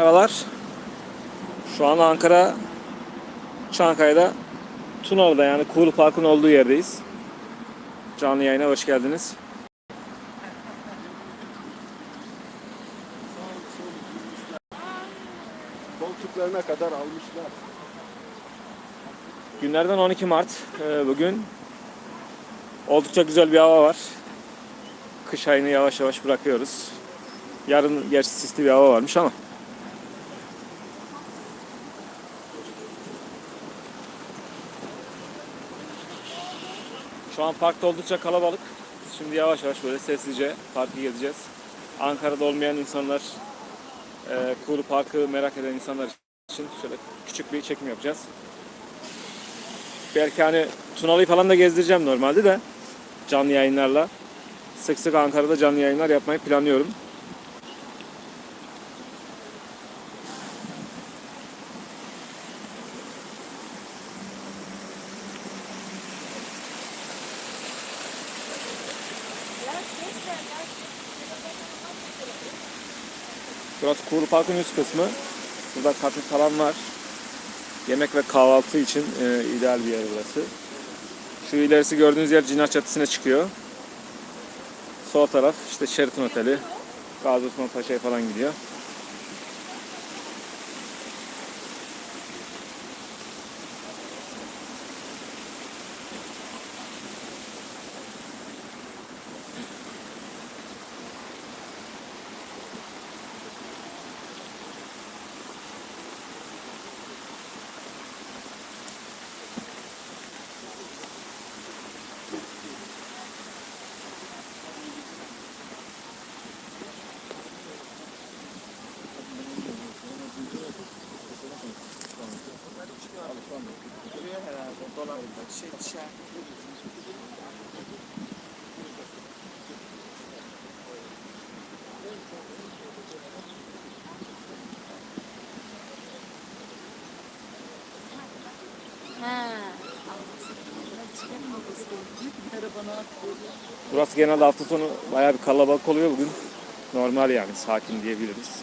Merhabalar. Şu an Ankara Çankaya'da Tunalı'da yani Kuğulu Park'ın olduğu yerdeyiz. Canlı yayına hoş geldiniz. Koltuklarına kadar almışlar. Günlerden 12 Mart Ee, bugün. Oldukça güzel bir hava var. Kış ayını yavaş yavaş bırakıyoruz. Yarın gerçi sisli bir hava varmış ama. Şu an parkta oldukça kalabalık. Şimdi yavaş yavaş böyle sessizce parkı gezeceğiz. Ankara'da olmayan insanlar, e, Kuğulu Parkı merak eden insanlar için şöyle küçük bir çekim yapacağız. Belki hani Tunalı'yı falan da gezdireceğim normalde de canlı yayınlarla. Sık sık Ankara'da canlı yayınlar yapmayı planlıyorum. Burası Kuğulu Park'ın üst kısmı. Burada kafe falan var. Yemek ve kahvaltı için e, ideal bir yer burası. Şu ilerisi gördüğünüz yer Cinar Çatısı'na çıkıyor. Sol taraf işte Sheraton Oteli. Gazi Osman Paşa'ya falan gidiyor. Burası genelde hafta sonu bayağı bir kalabalık oluyor bugün. Normal yani sakin diyebiliriz.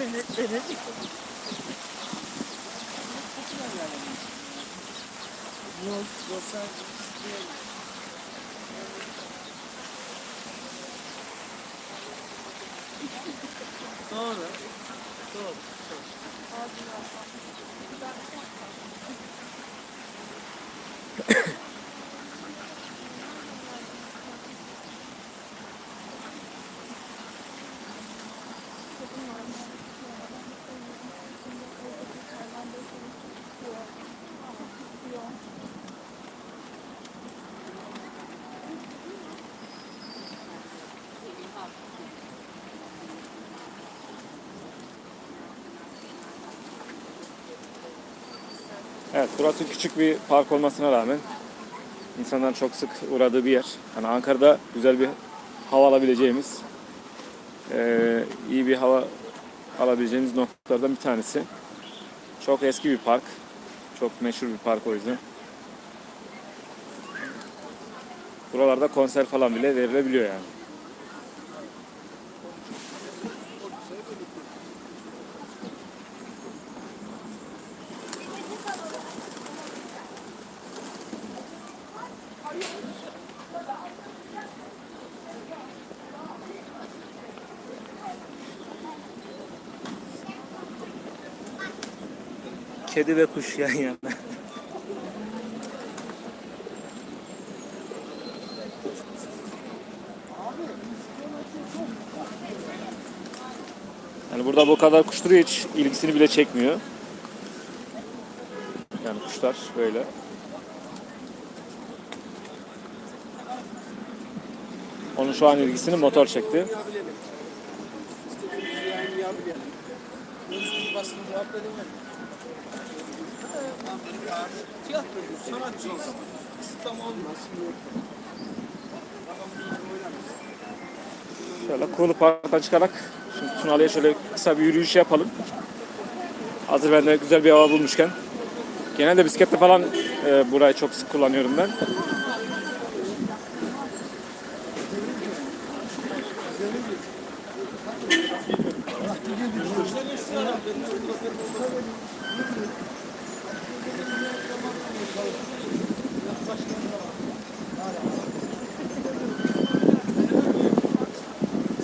Yok, basar. Doğru. Doğru. Evet burası küçük bir park olmasına rağmen insanların çok sık uğradığı bir yer. Yani Ankara'da güzel bir hava alabileceğimiz, eee, iyi bir hava alabileceğimiz noktalardan bir tanesi. Çok eski bir park. Çok meşhur bir park o yüzden. Buralarda konser falan bile verilebiliyor yani. Kedi ve kuş yan yana. Yani burada bu kadar kuş duruyor hiç ilgisini bile çekmiyor. Yani kuşlar böyle. Onun şu an ilgisini motor çekti. Şöyle Kuğulu Park'tan çıkarak şimdi Tunalı'ya şöyle kısa bir yürüyüş yapalım. Hazır ben de güzel bir hava bulmuşken. Genelde bisikletle falan e, burayı çok sık kullanıyorum ben.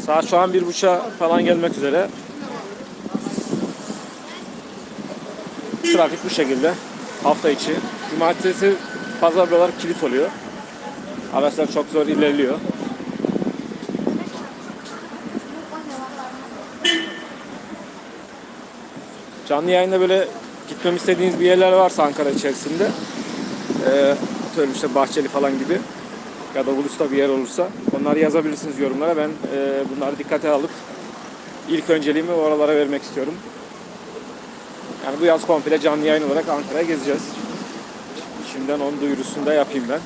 Saat şu an bir buçuğa falan gelmek üzere. Trafik bu şekilde. Hafta içi. Cumartesi pazar buralar kilit oluyor. Araçlar çok zor ilerliyor. Canlı yayında böyle gitmemi istediğiniz bir yerler varsa Ankara içerisinde eee atıyorum işte Bahçeli falan gibi ya da Ulus'ta bir yer olursa onları yazabilirsiniz yorumlara. Ben eee, bunları dikkate alıp ilk önceliğimi oralara vermek istiyorum. Yani bu yaz komple canlı yayın olarak Ankara'ya gezeceğiz. Şimdiden onun duyurusunu da yapayım ben.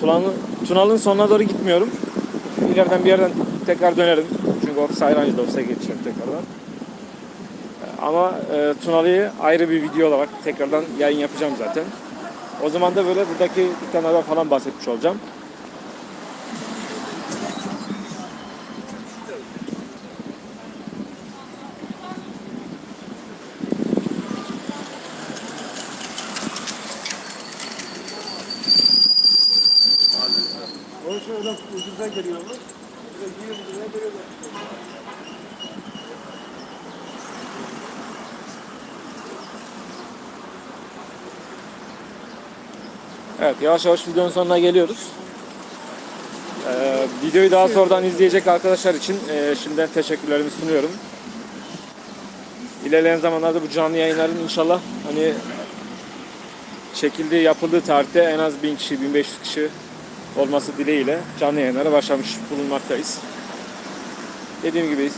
Tunal'ın, Tunal'ın sonuna doğru gitmiyorum. İleriden bir yerden tekrar dönerim. Çünkü ofis Ayrancı'da ofise geçeceğim tekrardan. Ama e, Tunalı'yı ayrı bir video olarak tekrardan yayın yapacağım zaten. O zaman da böyle buradaki dükkanlardan falan bahsetmiş olacağım. Öyle ucuza geliyorlar. Bir de 20 liraya veriyorlar. Evet yavaş yavaş videonun sonuna geliyoruz. Ee, videoyu daha sonradan izleyecek arkadaşlar için e, şimdiden teşekkürlerimi sunuyorum. İlerleyen zamanlarda bu canlı yayınların inşallah hani çekildiği, yapıldığı tarihte en az 1000 kişi, 1500 kişi olması dileğiyle canlı yayınlara başlamış bulunmaktayız. Dediğim gibi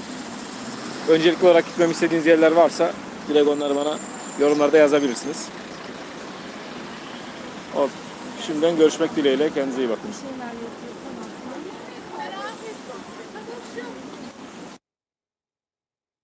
öncelikli olarak gitmemi istediğiniz yerler varsa direkt onları bana yorumlarda yazabilirsiniz. O, şimdiden görüşmek dileğiyle kendinize iyi bakın.